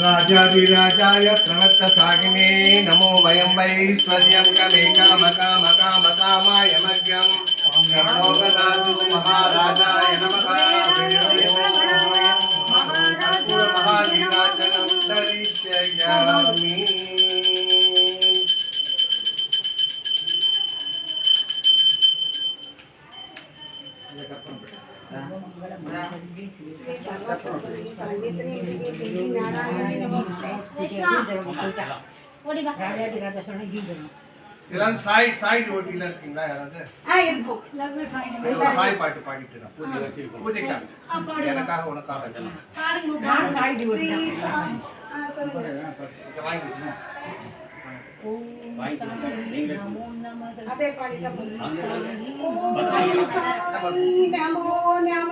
రాజాధిరాజాయ ప్రవర్త సాగినే నమో వయం వైశ్వర్యంగమేకామకామకామకామాయమగ్యం బ్రహ్మోగదాతు మహారాజాయ నమః. మహాగీరాజనం దరిశయామి कमे काम काम काम कामाय मग्यं श्रवणोगदातु महाराजाय नमः महावीराजनं दरिष्यामि இதெல்லாம் சாய் சாய் ஓட்டில இருக்கீங்களா யாராவது சாய் பாட்டு பாடிட்டு நான் பூஜை வச்சு பூஜைக்காக எனக்காக உனக்காக இதை வாங்கி வச்சுக்கோ. அதே பாடிட்டா நமோ நம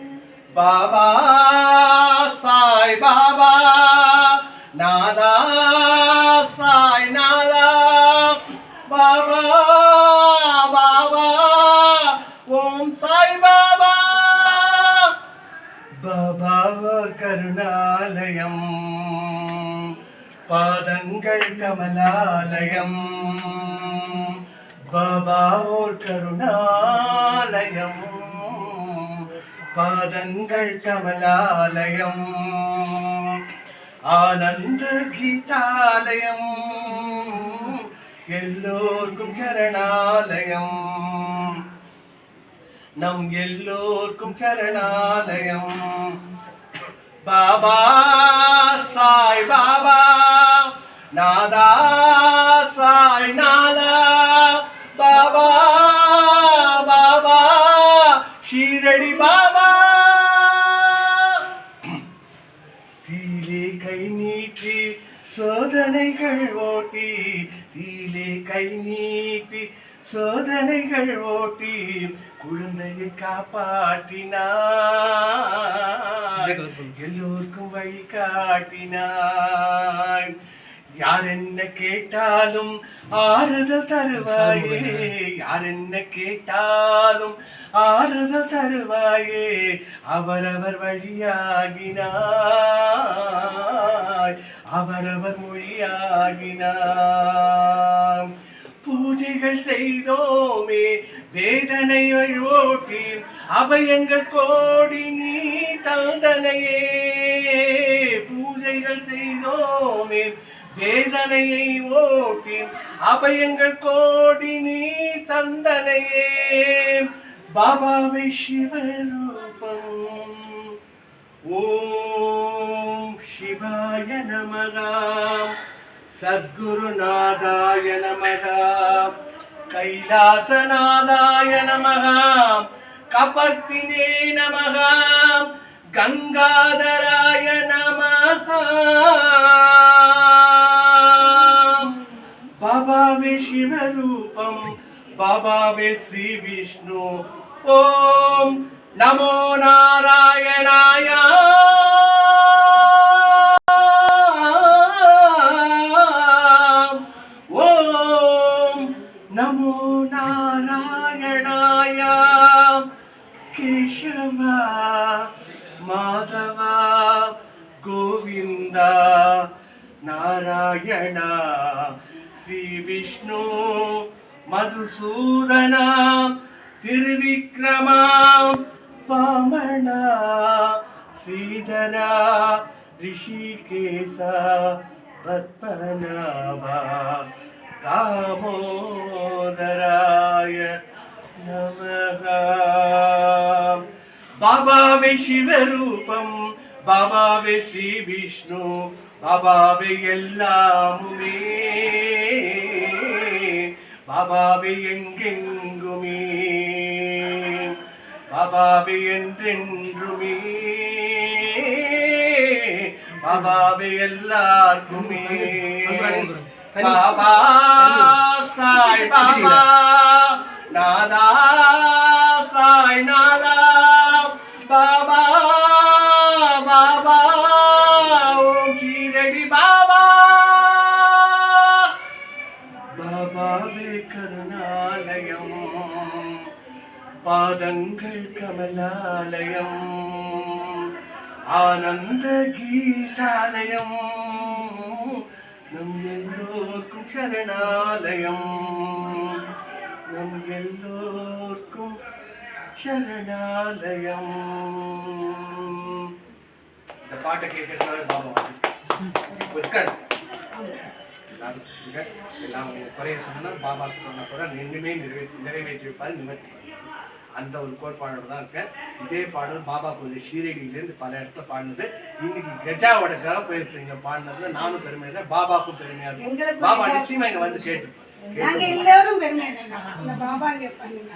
பாபா சாய் பாபா நாதா சாய் நாதா பாபா பாபா ஓம் சாய் பாபா பாபா கருணாலயம் பாதங்கள் கமலாலயம் பாபா ஓர் கருணாலயம் பாதங்கள் கமலாலயம். ஆனந்த கீதாலயம். எல்லோருக்கும் சரணாலயம். நம் எல்லோருக்கும் சரணாலயம். பாபா சாய் பாபா நாதா சாய் நா சோதனைகள் ஓட்டி தீலே கை நீட்டி சோதனைகள் ஓட்டி குழந்தையை காப்பாற்றினாய். எல்லோருக்கும் வழி காட்டினாய். யார் என்ன கேட்டாலும் ஆறுதல் தருவாயே. யார் என்ன கேட்டாலும் ஆறுதல் தருவாயே. அவரவர் வழியாகினாய். அவரவர் மொழியாகினாய் பூஜைகள் செய்தோமே வேதனை ஓட்டி அபயங்கள் கோடி நீ தந்தனையே. பூஜைகள் செய்தோமே வேதனையை ஓட்டின் அபயங்கள் கோடி நீ சந்தனையே. பாபாவை சிவரூபம். ஓம் சிவாய நமகாம் சத்குருநாதாய நமகாம் கைலாசநாதாய நமகாம் கபர்த்தினே நமகாம் கங்காதராய நமகாம் பாபாவே சிவரூபம் பாபாவே ஸ்ரீ விஷ்ணு ஓம் நமோ நாராயணாய ஓம் நமோ நாராயணாய கேசவா மாதவா கோவிந்தா நாராயண ஸ்ரீ விஷ்ணு மதுசூதனா திருவிக்ரமா பாமணா ஸ்ரீதரா ரிஷிகேசா பத்மநாபா தாமோதராய நமகா பாபாவே சிவரூபம் பாபாவே ஸ்ரீ விஷ்ணு பாபாவே எல்லாமுமே. பாபாவே எங்கெங்குமே. பாபாவே என்றென்றுமே. பாபாவே எல்லாருக்குமே. பாபா சாய் பாபா கருணாலயம். பாதங்கள் கமலாலயம். ஆனந்த கீதாலயம். நம் எல்லோருக்கும் சரணாலயம். நம் எல்லோருக்கும் சரணாலயம். இந்த பாட்டை கேட்கறதுனால பாபா வந்து இங்க எல்லாம் குறைய சொன்னா பாபா சொன்னா கூட நின்றுமே நிறைவேற்றி நிறைவேற்றி வைப்பாரு நிவர்த்தி பண்ணுவார். அந்த ஒரு கோட்பாடோட தான் இருக்கேன் இதே பாடல் பாபா கோயில் ஷீரடியிலேருந்து பல இடத்துல பாடினது. இன்னைக்கு கஜாவோட கிரக பிரவேசத்துல இங்க பாடினதுல நானும் பெருமையா பாபாவுக்கும் பெருமையா இருக்கும். பாபா நிச்சயமா இங்க வந்து கேட்டு நாங்க எல்லாரும் பெருமை அடையலாம். அந்த பாபா இங்க பண்ணுங்க.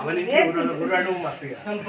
அவனுக்கு ஒரு ஒரு அணுவும் அசையா